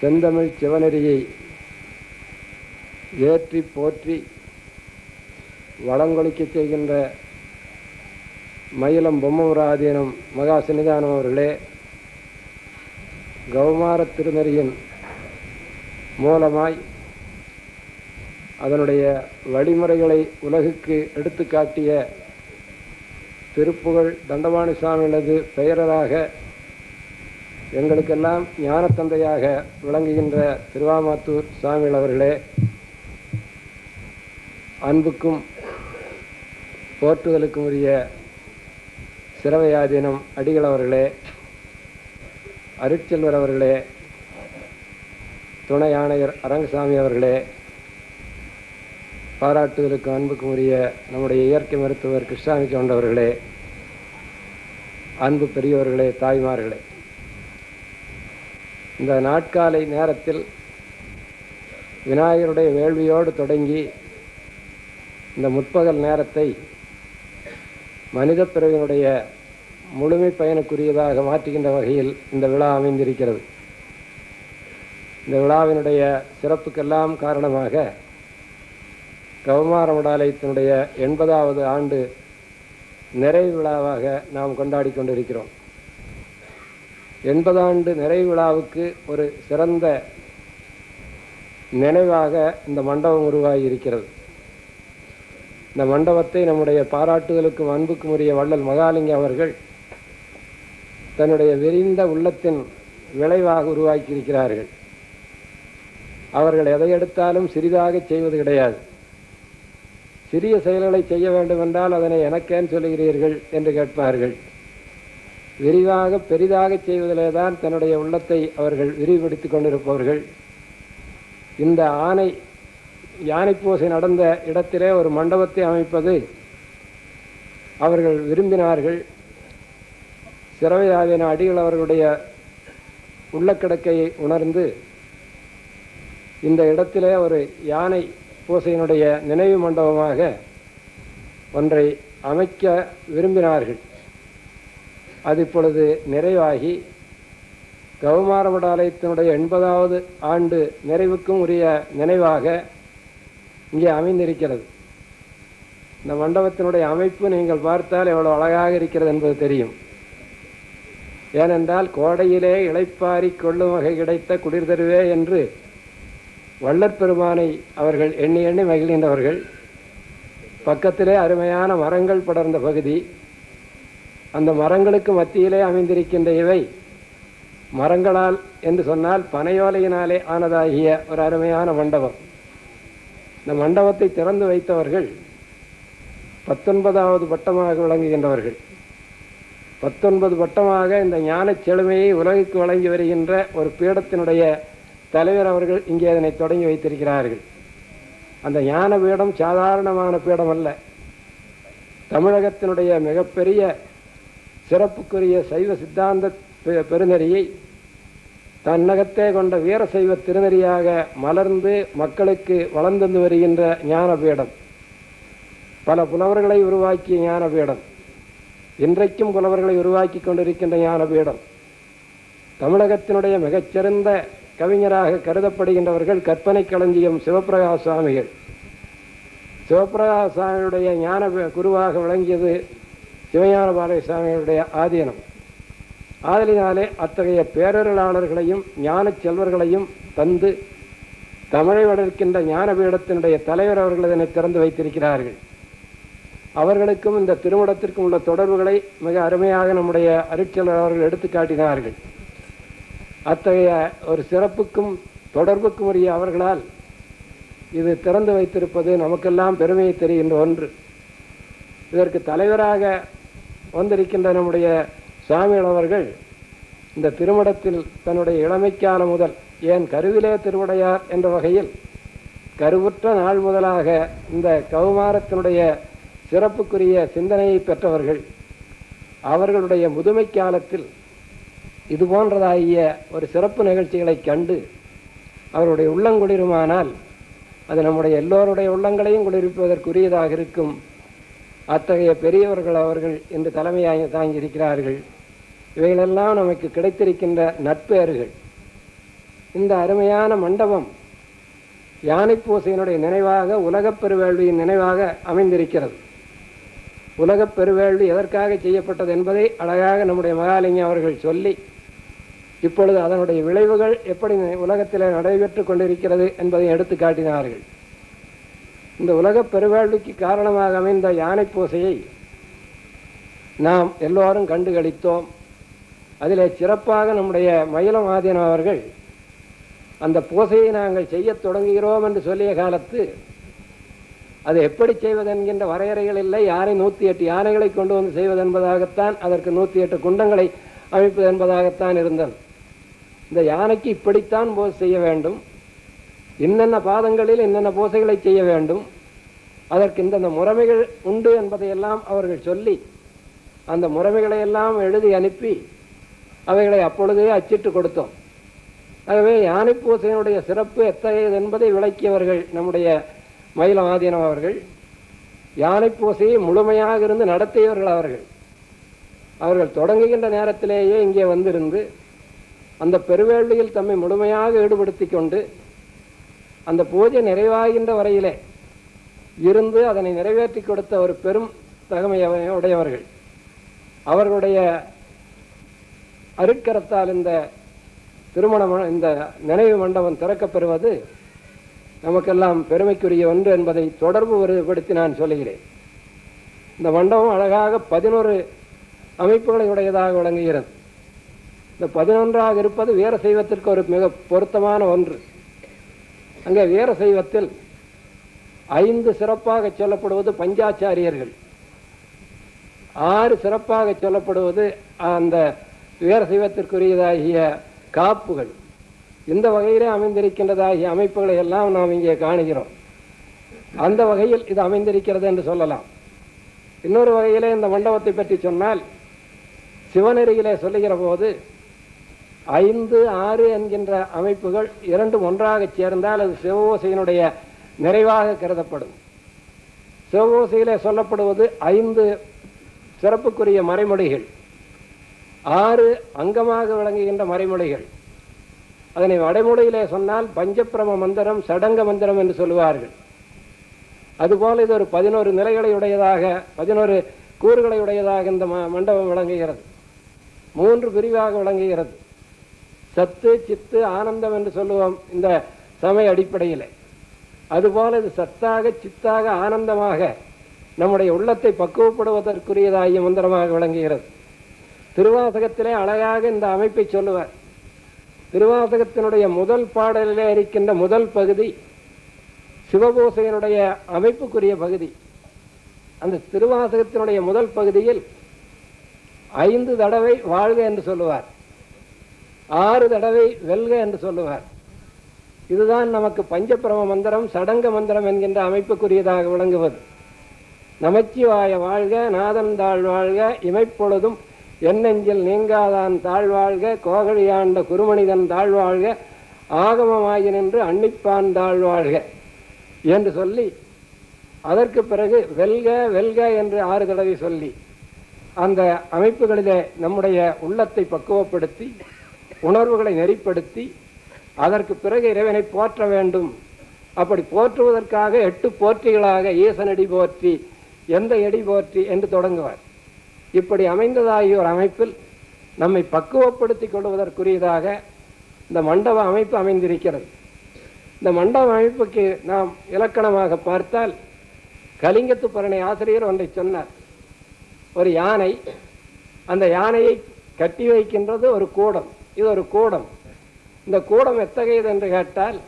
செந்தமிழ் சிவனெறியை ஏற்றி போற்றி வளங்கொழிக்க செய்கின்ற மயிலம் பொம்மபுராதீனம் மகா சன்னிதானம் அவர்களே கௌமார திருநெறியின் மூலமாய் அதனுடைய வழிமுறைகளை உலகுக்கு எடுத்துக்காட்டிய திருப்புகழ் தண்டபாணி சுவாமிகளது பெயரராக எங்களுக்கெல்லாம் ஞானத்தந்தையாக விளங்குகின்ற திருவாமாத்தூர் சுவாமிகள் அவர்களே அன்புக்கும் போற்றுதலுக்கும் உரிய சிறவையாதீனம் அடிகள் அவர்களே அருட்செல்வர் அவர்களே துணை ஆணையர் அரங்கசாமி அவர்களே பாராட்டுதலுக்கும் அன்புக்கும் உரிய நம்முடைய இயற்கை மருத்துவர் கிருஷ்ணாமி அவர்களே அன்பு பெரியவர்களே தாய்மார்களே. இந்த நாட்காலை நேரத்தில் விநாயகருடைய வேள்வியோடு தொடங்கி இந்த முற்பகல் நேரத்தை மனித பிறவினுடைய முழுமை பயனுக்குரியதாக மாற்றுகின்ற வகையில் இந்த விழா அமைந்திருக்கிறது. இந்த விழாவினுடைய சிறப்புக்கெல்லாம் காரணமாக கௌமாரமடாலயத்தினுடைய எண்பதாவது ஆண்டு நிறைவு விழாவாக நாம் கொண்டாடி கொண்டிருக்கிறோம். எண்பதாண்டு நிறைவு விழாவுக்கு ஒரு சிறந்த நினைவாக இந்த மண்டபம் உருவாகி இருக்கிறது இந்த மண்டபத்தை நம்முடைய பாராட்டுதலுக்கும் அன்புக்கும் உரிய வள்ளல் மகாலிங்க அவர்கள் தன்னுடைய விரிந்த உள்ளத்தின் விளைவாக உருவாக்கி இருக்கிறார்கள் அவர்கள் எதை எடுத்தாலும் சிறிதாக செய்வது கிடையாது. சிறிய செயல்களை செய்ய வேண்டுமென்றால் அதனை எனக்கேன் சொல்லுகிறீர்கள் என்று கேட்பார்கள். விரிவாக பெரிதாக செய்வதிலே தான் தன்னுடைய உள்ளத்தை அவர்கள் விரிவுபடுத்திக் கொண்டிருப்பவர்கள். இந்த ஆணை யானை பூசை நடந்த இடத்திலே ஒரு மண்டபத்தை அமைப்பது அவர்கள் விரும்பினார்கள். சிறவையாவின அடிகள் அவர்களுடைய உள்ளக்கிடக்கையை உணர்ந்து இந்த இடத்திலே ஒரு யானை பூசையினுடைய நினைவு மண்டபமாக ஒன்றை அமைக்க விரும்பினார்கள். அது இப்பொழுது நிறைவாகி கௌமார மடாலயத்தினுடைய எண்பதாவது ஆண்டு நிறைவுக்கும் உரிய நினைவாக இங்கே அமைந்திருக்கிறது. இந்த மண்டபத்தினுடைய அமைப்பு நீங்கள் பார்த்தால் எவ்வளவு அழகாக இருக்கிறது என்பது தெரியும். ஏனென்றால் கோடையிலே இளைப்பாரி கொள்ளும் வகை கிடைத்த குளிர் தருவே என்று வள்ளற்பெருமானை அவர்கள் எண்ணி எண்ணி மகிழ்கின்றவர்கள். பக்கத்திலே அருமையான மரங்கள் படர்ந்த பகுதி. அந்த மரங்களுக்கு மத்தியிலே அமைந்திருக்கின்ற இவை மரங்களால் என்று சொன்னால் பனையோலையினாலே ஆனதாகிய ஒரு அருமையான மண்டபம். இந்த மண்டபத்தை திறந்து வைத்தவர்கள் பத்தொன்பதாவது பட்டமாக விளங்குகின்றவர்கள். பத்தொன்பது பட்டமாக இந்த ஞானச் செழுமையை உலகுக்கு வழங்கி வருகின்ற ஒரு பீடத்தினுடைய தலைவர் அவர்கள் இங்கே அதனை தொடங்கி வைத்திருக்கிறார்கள். அந்த ஞான பீடம் சாதாரணமான பீடம் அல்ல தமிழகத்தினுடைய மிகப்பெரிய சிறப்புக்குரிய சைவ சித்தாந்த பெ- பெருநெறியை தன்னகத்தே கொண்ட வீர சைவ திருநெறியாக மலர்ந்து மக்களுக்கு வளர்ந்து வருகின்ற ஞானபீடம். பல புலவர்களை உருவாக்கிய ஞானபீடம். இன்றைக்கும் புலவர்களை உருவாக்கி கொண்டிருக்கின்ற ஞானபீடம். தமிழகத்தினுடைய மிகச்சிறந்த கவிஞராக கருதப்படுகின்றவர்கள் கற்பனை களஞ்சியம் சிவபிரகாச சுவாமிகள். சிவபிரகாச சுவாமியுடைய ஞான குருவாக விளங்கியது சிவஞான பாலய ஆதீனம். ஆதலினாலே அத்தகைய பேரருளாளர்களையும் ஞானச் செல்வர்களையும் தந்து தமிழை வளர்க்கின்ற ஞான பீடத்தினுடைய தலைவர் அவர்கள் இதனை திறந்து வைத்திருக்கிறார்கள். அவர்களுக்கும் இந்த திருமணத்திற்கும் உள்ள தொடர்புகளை மிக அருமையாக நம்முடைய அருட்செல்வர் அவர்கள் எடுத்து காட்டினார்கள். அத்தகைய ஒரு சிறப்புக்கும் தொடர்புக்கும் உரிய அவர்களால் இது திறந்து வைத்திருப்பது நமக்கெல்லாம் பெருமையை தெரிகின்ற ஒன்று. இதற்கு தலைவராக வந்திருக்கின்ற நம்முடைய சுவாமிகள் அவர்கள் இந்த திருமணத்தில் தன்னுடைய இளமைக்காலம் முதல் ஏன் கருவிலே திருவுடையார் என்ற வகையில் கருவுற்ற நாள் முதலாக இந்த கௌமாரத்தினுடைய சிறப்புக்குரிய சிந்தனையை பெற்றவர்கள் அவர்களுடைய முதுமை காலத்தில் இது போன்றதாகிய ஒரு சிறப்பு நிகழ்ச்சிகளை கண்டு அவருடைய உள்ளங்குளிருமானால் அது நம்முடைய எல்லோருடைய உள்ளங்களையும் குளிர்விப்பதற்குரியதாக இருக்கும் அத்தகைய பெரியவர்கள் அவர்கள் இன்று தலைமையாக தாங்கியிருக்கிறார்கள். இவைகளெல்லாம் நமக்கு கிடைத்திருக்கின்ற நட்பேறுகள் இந்த அருமையான மண்டபம் யானைப்பூசையினுடைய நினைவாக உலகப் பெருவேள்வியின் நினைவாக அமைந்திருக்கிறது. உலகப் பெருவேள்வி எதற்காக செய்யப்பட்டது என்பதை அழகாக நம்முடைய மகாலிங்கம் அவர்கள் சொல்லி இப்பொழுது அதனுடைய விளைவுகள் எப்படி உலகத்தில் நடைபெற்று கொண்டிருக்கிறது என்பதை எடுத்து காட்டினார்கள். இந்த உலகப் பெருவாழ்வுக்கு காரணமாக அமைந்த யானை பூசையை நாம் எல்லோரும் கண்டு களித்தோம் அதிலே சிறப்பாக நம்முடைய மயிலம் ஆதீனம் அவர்கள் அந்த பூசையை நாங்கள் செய்யத் தொடங்குகிறோம் என்று சொல்லிய காலத்து அது எப்படி செய்வது என்கின்ற வரையறைகள் இல்லை. யாரை நூற்றி எட்டு யானைகளை கொண்டு வந்து செய்வது என்பதாகத்தான் அதற்கு நூற்றி எட்டு குண்டங்களை அமைப்பது என்பதாகத்தான் இருந்தது. இந்த யானைக்கு இப்படித்தான் போது செய்ய வேண்டும். இன்னென்ன பாதங்களில் என்னென்ன பூசைகளை செய்ய வேண்டும் அதற்கு இந்தந்த முறைமைகள் உண்டு என்பதையெல்லாம் அவர்கள் சொல்லி அந்த முறைமைகளை எல்லாம் எழுதி அனுப்பி அவைகளை அப்பொழுதே அச்சிட்டு கொடுத்தோம். ஆகவே யானை பூசையினுடைய சிறப்பு எத்தகையது என்பதை விளக்கியவர்கள் நம்முடைய மயிலம் ஆதீனம் அவர்கள் யானை பூசையை முழுமையாக இருந்து நடத்தியவர்கள் அவர்கள். அவர்கள் தொடங்குகின்ற நேரத்திலேயே இங்கே வந்திருந்து அந்த பெருவேள்வியில் தம்மை முழுமையாக ஈடுபடுத்தி கொண்டு அந்த பூஜை நிறைவாகின்ற வரையிலே இருந்து அதனை நிறைவேற்றி கொடுத்த ஒரு பெரும் தகமை உடையவர்கள். அவர்களுடைய அருட்கரத்தால் இந்த திருமண இந்த நினைவு மண்டபம் திறக்கப்பெறுவது நமக்கெல்லாம் பெருமைக்குரிய ஒன்று என்பதை தொடர்பு வருபடுத்தி நான் சொல்லுகிறேன். இந்த மண்டபம் அழகாக பதினோரு அமைப்புகளை உடையதாக விளங்குகிறது இந்த பதினொன்றாக இருப்பது வீர சைவத்திற்கு ஒரு மிக பொருத்தமான ஒன்று. அங்கே வீர சைவத்தில் ஐந்து சிறப்பாக சொல்லப்படுவது பஞ்சாச்சாரியர்கள். ஆறு சிறப்பாக சொல்லப்படுவது அந்த வீர சைவத்திற்குரியதாகிய காப்புகள். இந்த வகையிலே அமைந்திருக்கின்றதாகிய அமைப்புகளை எல்லாம் நாம் இங்கே காணுகிறோம். அந்த வகையில் இது அமைந்திருக்கிறது என்று சொல்லலாம். இன்னொரு வகையிலே இந்த மண்டபத்தை பற்றி சொன்னால் சிவநெறியிலே சொல்லுகிற போது ஐந்து ஆறு என்கின்ற அமைப்புகள் இரண்டும் ஒன்றாக சேர்ந்தால் அது சிவஓசையினுடைய நிறைவாக கருதப்படும். சிவஓசையிலே சொல்லப்படுவது ஐந்து சிறப்புக்குரிய மறைமொழிகள். ஆறு அங்கமாக விளங்குகின்ற மறைமொழிகள். அதனை வடைமொழியிலே சொன்னால் பஞ்சப்பிரம மந்திரம் சடங்க மந்திரம் என்று சொல்லுவார்கள். அதுபோல இது ஒரு பதினோரு நிலைகளை உடையதாக பதினோரு கூறுகளை உடையதாக இந்த ம- மண்டபம் விளங்குகிறது. மூன்று பிரிவாக விளங்குகிறது. சத்து சித்து ஆனந்தம் என்று சொல்லுவோம் இந்த சமய அடிப்படையில். அதுபோல இது சத்தாக சித்தாக ஆனந்தமாக நம்முடைய உள்ளத்தை பக்குவப்படுவதற்குரியதாகிய மந்திரமாக விளங்குகிறது. திருவாசகத்திலே அழகாக இந்த அமைப்பை சொல்லுவார். திருவாசகத்தினுடைய முதல் பாடலிலே இருக்கின்ற முதல் பகுதி சிவபூசையினுடைய அமைப்புக்குரிய பகுதி. அந்த திருவாசகத்தினுடைய முதல் பகுதியில் ஐந்து தடவை வாழ்க என்று சொல்லுவார். ஆறு தடவை வெல்க என்று சொல்லுவார். இதுதான் நமக்கு பஞ்சபிரம மந்திரம் சடங்க மந்திரம் என்கின்ற அமைப்புக்குரியதாக விளங்குவது. நமச்சிவாய வாழ்க நாதன் தாழ் வாழ்க இமைப்பொழுதும் எண்ணெஞ்சில் நீங்காதான் தாழ்வாழ்க கோகழியாண்ட குருமனிதன் தாழ்வாழ்க ஆகமமாகி நின்று அன்னிப்பான் தாழ்வாழ்க என்று சொல்லி அதற்கு பிறகு வெல்க வெல்க என்று ஆறு தடவை சொல்லி அந்த அமைப்புகளிலே நம்முடைய உள்ளத்தை பக்குவப்படுத்தி உணர்வுகளை நெறிப்படுத்தி அதற்கு பிறகு இறைவனை போற்ற வேண்டும். அப்படி போற்றுவதற்காக எட்டு போற்றிகளாக ஈசனடி போற்றி எந்த எடி போற்றி என்று தொடங்குவார். இப்படி அமைந்ததாகிய ஒரு அமைப்பில் நம்மை பக்குவப்படுத்திக் கொள்வதற்குரியதாக இந்த மண்டப அமைப்பு அமைந்திருக்கிறது. இந்த மண்டப அமைப்புக்கு நாம் இலக்கணமாக பார்த்தால் கலிங்கத்து பரணி ஆசிரியர் ஒன்றை சொன்னார். ஒரு யானை அந்த யானையை கட்டி வைக்கின்றது ஒரு கூடம். இது ஒரு கூடம் இந்த கூடம் எத்தகையது என்று கேட்டால்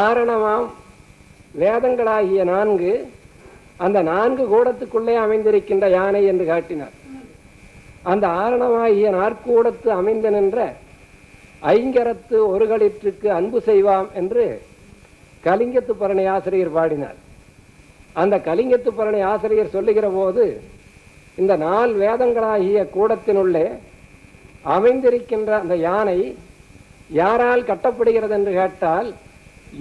ஆரணமாம் வேதங்களாகிய நான்கு அந்த நான்கு கூடத்துக்குள்ளே அமைந்திருக்கின்ற யானை என்று காட்டினார் அந்த ஆரணமாகிய நாற்கூடத்து அமைந்து நின்ற ஐங்கரத்து ஒரு களிற்றுக்கு அன்பு செய்வாம் என்று கலிங்கத்து பரணி ஆசிரியர் பாடினார் அந்த கலிங்கத்து பரணி ஆசிரியர் சொல்லுகிற போது இந்த நால் வேதங்களாகிய கூடத்தினுள்ளே அமைந்திருக்கின்ற அந்த யானை யாரால் கட்டப்படுகிறது என்று கேட்டால்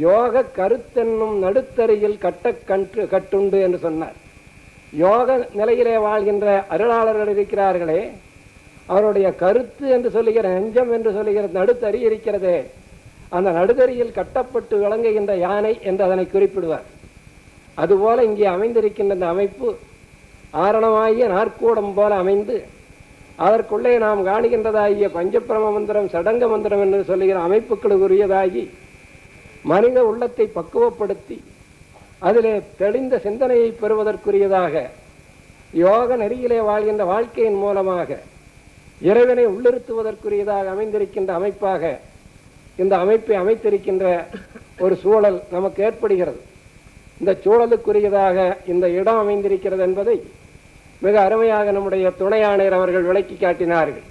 யோக கருத்தென்னும் நடுத்தருகில் கட்ட கன்று கட்டுண்டு என்று சொன்னார். யோக நிலையிலே வாழ்கின்ற அருளாளர்கள் இருக்கிறார்களே அவருடைய கருத்து என்று சொல்லுகிற நெஞ்சம் என்று சொல்லுகிற நடுத்தறி இருக்கிறதே அந்த நடுதறியில் கட்டப்பட்டு விளங்குகின்ற யானை என்று அதனை குறிப்பிடுவார். அதுபோல இங்கே அமைந்திருக்கின்ற இந்த அமைப்பு ஆரணமாகிய நாற்கூடம் போல அமைந்து அதற்குள்ளே நாம் காணுகின்றதாகிய பஞ்சப்பிரம மந்திரம் சடங்க மந்திரம் என்று சொல்லுகிற அமைப்புகளுக்குரியதாகி மனித உள்ளத்தை பக்குவப்படுத்தி அதிலே தெளிந்த சிந்தனையை பெறுவதற்குரியதாக யோக நெறியிலே வாழ்கின்ற வாழ்க்கையின் மூலமாக இறைவனை உள்ளிருத்துவதற்குரியதாக அமைந்திருக்கின்ற அமைப்பாக இந்த அமைப்பை அமைத்திருக்கின்ற ஒரு சூழல் நமக்கு ஏற்படுகிறது. இந்த சூழலுக்குரியதாக இந்த இடம் அமைந்திருக்கிறது என்பதை மிக அருமையாக நம்முடைய துணை ஆணையர் அவர்கள் விளக்கி காட்டினார்கள்.